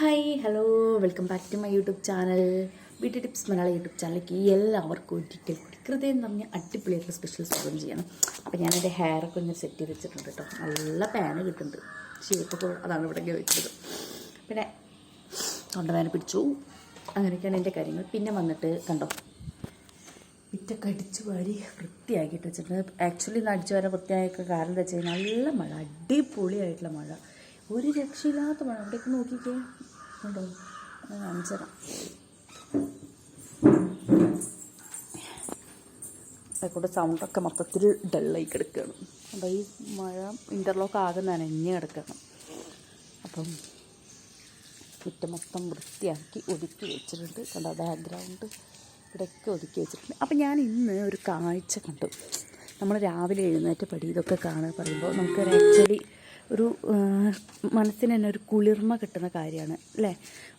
Hi hello. Welcome back to my YouTube channel. Beauty tips Malayala YouTube ചാനലിലേക്ക് എല്ലാവർക്കും ഒരിക്കൽ കൂടി ഹൃദയം പറഞ്ഞാൽ അടിപൊളിയായിട്ടുള്ള സ്പെഷ്യൽ സ്വാഗതം ചെയ്യണം. അപ്പോൾ ഞാൻ എന്റെ ഹെയറൊക്കെ ഒന്ന് സെറ്റ് ചെയ്ത് വെച്ചിട്ടുണ്ട് കേട്ടോ നല്ല പാന് കിട്ടുന്നുണ്ട്. ഷേപ്പൊക്കെ അതാണ് ഇവിടെ വെച്ചത് പിന്നെ തൊണ്ടവേന പിടിച്ചു. അങ്ങനെയൊക്കെയാണ് എന്റെ കാര്യങ്ങൾ. പിന്നെ വന്നിട്ട് കണ്ടോ? മുറ്റൊക്കെ അടിച്ചു വാരി വൃത്തിയാക്കിയിട്ട് വെച്ചിട്ടുണ്ട്. ആക്ച്വലി ഇന്ന് അടിച്ചു വരാൻ വൃത്തിയാക്കിയ കാരണം എന്താ വെച്ച് കഴിഞ്ഞാൽ നല്ല മഴ. അടിപൊളിയായിട്ടുള്ള മഴ. ഒരു രക്ഷയില്ലാത്ത മഴ. അവിടേക്ക് നോക്കിക്കേ. കണ്ടോ ഞാൻ കാണിച്ചു അതുകൊണ്ട് സൗണ്ടൊക്കെ മൊത്തത്തിൽ ഡള്ളായി കിടക്കുകയാണ്. അപ്പോൾ ഈ മഴ ഇന്റർലോക്ക് ആകെ നനഞ്ഞ് കിടക്കണം അപ്പം കുറ്റം മൊത്തം വൃത്തിയാക്കി ഒതുക്കി വെച്ചിട്ടുണ്ട്. കണ്ടോ ബാക്ക്ഗ്രൗണ്ട് ഇവിടെയൊക്കെ ഒതുക്കി വെച്ചിട്ടുണ്ട്. അപ്പം ഞാൻ ഇന്ന് ഒരു കാഴ്ച കണ്ടു. നമ്മൾ രാവിലെ എഴുന്നേറ്റ് പടി ഇതൊക്കെ കാണുക പറയുമ്പോൾ നമുക്ക് ആക്ച്വലി ഒരു മനസ്സിന് തന്നെ ഒരു കുളിർമ കിട്ടുന്ന കാര്യമാണ് അല്ലേ?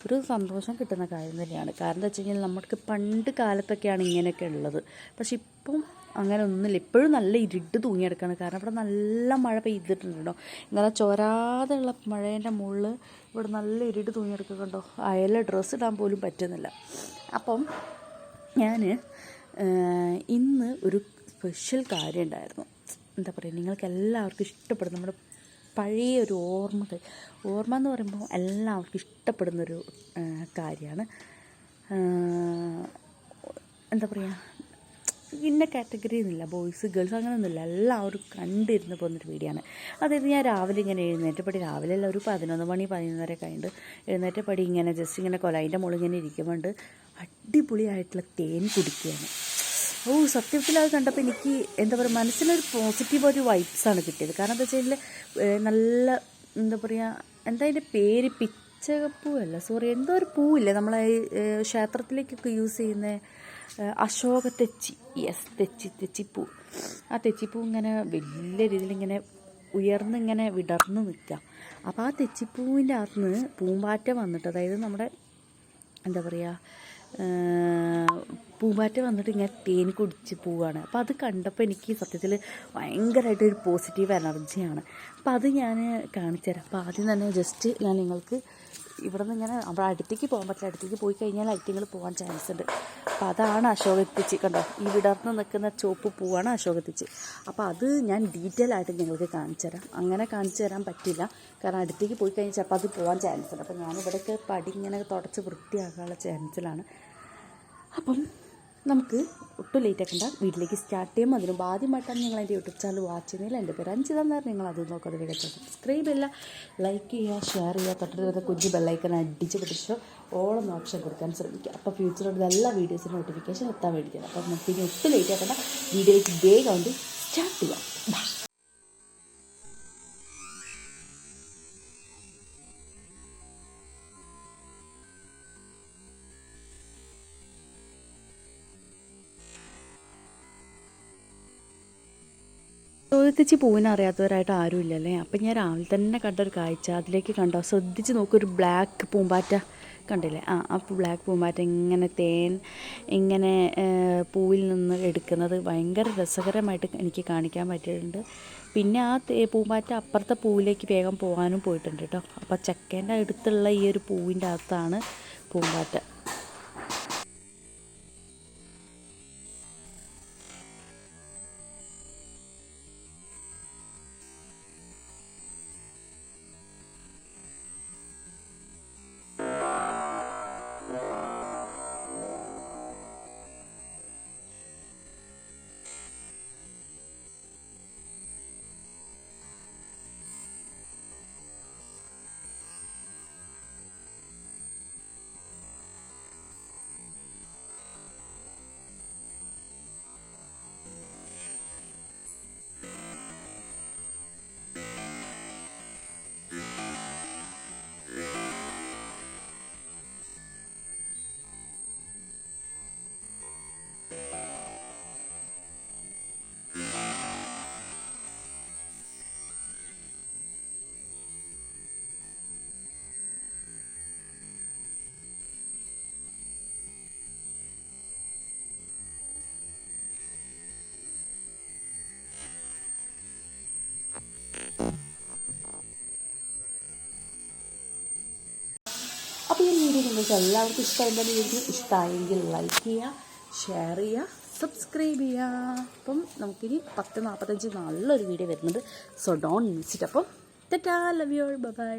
ഒരു സന്തോഷം കിട്ടുന്ന കാര്യം തന്നെയാണ്. കാരണം എന്താ വെച്ച് കഴിഞ്ഞാൽ നമുക്ക് പണ്ട് കാലത്തൊക്കെയാണ് ഇങ്ങനെയൊക്കെ ഉള്ളത്. പക്ഷെ ഇപ്പം അങ്ങനെ ഒന്നുമില്ല. ഇപ്പോഴും നല്ല ഇരുട്ട് തൂങ്ങിയെടുക്കുകയാണ് കാരണം ഇവിടെ നല്ല മഴ പെയ്തിട്ടുണ്ടോ ഇങ്ങനെ ചോരാതെയുള്ള മഴേന്റെ മുകളിൽ ഇവിടെ നല്ല ഇരുട്ട് തൂങ്ങിയെടുക്കുന്നുണ്ടോ അയല ഡ്രസ്സ് ഇടാൻ പോലും പറ്റുന്നില്ല. അപ്പം ഞാൻ ഇന്ന് ഒരു സ്പെഷ്യൽ കാര്യം ഉണ്ടായിരുന്നു. എന്താ പറയുക നിങ്ങൾക്ക് എല്ലാവർക്കും ഇഷ്ടപ്പെടും. നമ്മുടെ പഴയ ഒരു ഓർമ്മകൾ. ഓർമ്മ എന്ന് പറയുമ്പോൾ എല്ലാവർക്കും ഇഷ്ടപ്പെടുന്നൊരു കാര്യമാണ് എന്താ പറയുക ഇന്ന കാറ്റഗറി എന്നില്ല ബോയ്സ് ഗേൾസ് അങ്ങനെയൊന്നുമില്ല എല്ലാവരും കണ്ടിരുന്ന് പോകുന്നൊരു ആണ് അതായത് ഞാൻ രാവിലെ ഇങ്ങനെ എഴുന്നേറ്റപ്പടി രാവിലെ അല്ല ഒരു പതിനൊന്ന് മണി പതിനൊന്നര കഴിഞ്ഞിട്ട് എഴുന്നേറ്റപ്പടി ഇങ്ങനെ ജസ്റ്റ് ഇങ്ങനെ കൊലൈന്റെ മുകളിൽ ഇങ്ങനെ ഇരിക്കുമ്പോൾ അടിപൊളിയായിട്ടുള്ള തേൻ കുടിക്കുകയാണ് ഓ സത്യത്തിൽ അത് കണ്ടപ്പോൾ എനിക്ക് എന്താ പറയുക മനസ്സിനൊരു പോസിറ്റീവ് ഒരു വൈബ്സാണ് കിട്ടിയത്. കാരണം എന്താ വെച്ചാൽ നല്ല എന്താ പറയുക എന്താ അതിന്റെ പേര്? പിച്ചകപ്പൂവല്ല സോറി എന്തോ ഒരു പൂവില്ലേ നമ്മളെ ക്ഷേത്രത്തിലേക്കൊക്കെ യൂസ് ചെയ്യുന്ന അശോക തെച്ചി. യെസ് തെച്ചി തെച്ചിപ്പൂ. ആ തെച്ചിപ്പൂ ഇങ്ങനെ വലിയ രീതിയിൽ ഇങ്ങനെ ഉയർന്നിങ്ങനെ വിടർന്ന് നിൽക്കുക അപ്പോൾ ആ തെച്ചിപ്പൂവിന്റെ അകത്ത് നിന്ന് പൂമ്പാറ്റ വന്നിട്ട് അതായത് നമ്മുടെ എന്താ പറയുക പൂമ്പാറ്റ വന്നിട്ട് ഇങ്ങനെ തേൻ കുടിച്ച് പോവുകയാണ് അപ്പോൾ അത് കണ്ടപ്പോൾ എനിക്ക് സത്യത്തിൽ ഭയങ്കരമായിട്ട് ഒരു പോസിറ്റീവ് എനർജിയാണ് അപ്പോൾ അത് ഞാൻ കാണിച്ചു തരാം. അപ്പോൾ ആദ്യം തന്നെ ജസ്റ്റ് ഞാൻ നിങ്ങൾക്ക് ഇവിടെ നിന്ന് ഇങ്ങനെ നമ്മുടെ അടുത്തേക്ക് പോകാൻ പറ്റില്ല. അടുത്തേക്ക് പോയി കഴിഞ്ഞാൽ ലൈറ്റിങ്ങൾ പോകാൻ ചാൻസ് ഉണ്ട്. അപ്പോൾ അതാണ് അശോകത്തിച്ച് കണ്ടോ? ഈ വിടർന്ന് നിൽക്കുന്ന ചുവപ്പ് പൂവാണ് അശോകത്തിച്ച് അപ്പോൾ അത് ഞാൻ ഡീറ്റെയിൽ ആയിട്ട് നിങ്ങൾക്ക് കാണിച്ചു തരാം. അങ്ങനെ കാണിച്ചു തരാൻ പറ്റില്ല. കാരണം അടുത്തേക്ക് പോയി കഴിഞ്ഞാൽ ചിലപ്പോൾ അത് പോകാൻ ചാൻസ് ഉണ്ട്. അപ്പോൾ ഞാനിവിടെയൊക്കെ പടി ഇങ്ങനെ തുടച്ച് വൃത്തിയാക്കാനുള്ള ചാൻസിലാണ് അപ്പം നമുക്ക് ഒട്ടും ലേറ്റ് ആക്കണ്ട. വീട്ടിലേക്ക് സ്റ്റാർട്ട് ചെയ്യുമ്പോൾ അതിന് ആദ്യമായിട്ടാണ് നിങ്ങൾ എന്റെ യൂട്യൂബ് ചാനൽ വാച്ച് ചെയ്യുന്നതിൽ എന്റെ പേര് അഞ്ചിത നേരം നിങ്ങൾ അത് നോക്കാതെ വേഗം സബ്സ്ക്രൈബ് ചെയ്യുക ലൈക്ക് ചെയ്യുക ഷെയർ ചെയ്യുക തൊട്ടടുത്ത് വരുന്ന കുഞ്ഞു ബെല്ലൈക്കൻ അടിച്ച് പിടിച്ച് ഓളം ഓപ്ഷൻ കൊടുക്കാൻ ശ്രമിക്കുക. അപ്പോൾ ഫ്യൂച്ചറിലുള്ള എല്ലാ വീഡിയോസിനും നോട്ടിഫിക്കേഷൻ എത്താൻ വേണ്ടിയിട്ടാണ്. അപ്പോൾ നമുക്ക് ഇനി ഒട്ടും ലേറ്റ് ആക്കണ്ട. വീഡിയോയിലേക്ക് വേഗം ഉണ്ട് സ്റ്റാർട്ട് ചെയ്യാം. ചോദിത്തിച്ച് പൂവിനെ അറിയാത്തവരായിട്ട് ആരും ഇല്ലല്ലേ അപ്പം ഞാൻ രാവിലെ തന്നെ കണ്ട ഒരു കാഴ്ച. അതിലേക്ക് കണ്ടോ? ശ്രദ്ധിച്ച് നോക്കൊരു ബ്ലാക്ക് പൂമ്പാറ്റ കണ്ടില്ലേ? ആ ആ ബ്ലാക്ക് പൂമ്പാറ്റ ഇങ്ങനെ തേൻ ഇങ്ങനെ പൂവിൽ നിന്ന് എടുക്കുന്നത് ഭയങ്കര രസകരമായിട്ട് എനിക്ക് കാണിക്കാൻ പറ്റിയിട്ടുണ്ട്. പിന്നെ ആ പൂമ്പാറ്റ അപ്പുറത്തെ പൂവിലേക്ക് വേഗം പോകാനും പോയിട്ടുണ്ട് കേട്ടോ. അപ്പോൾ ചക്കേന്റെ അടുത്തുള്ള ഈ ഒരു പൂവിന്റെ അകത്താണ് പൂമ്പാറ്റ. നിങ്ങൾക്ക് എല്ലാവർക്കും ഇഷ്ടമായിട്ടുള്ള വീഡിയോ ഇഷ്ടമായെങ്കിൽ ലൈക്ക് ചെയ്യുക ഷെയർ ചെയ്യുക സബ്സ്ക്രൈബ് ചെയ്യുക. അപ്പം നമുക്കിനി പത്ത് നാൽപ്പത്തഞ്ച് നല്ലൊരു വീഡിയോ വരുന്നത് സോ ഡോൺ മിസ് ഇറ്റ് അപ്പം തെറ്റാ ലവ് യു ബൈ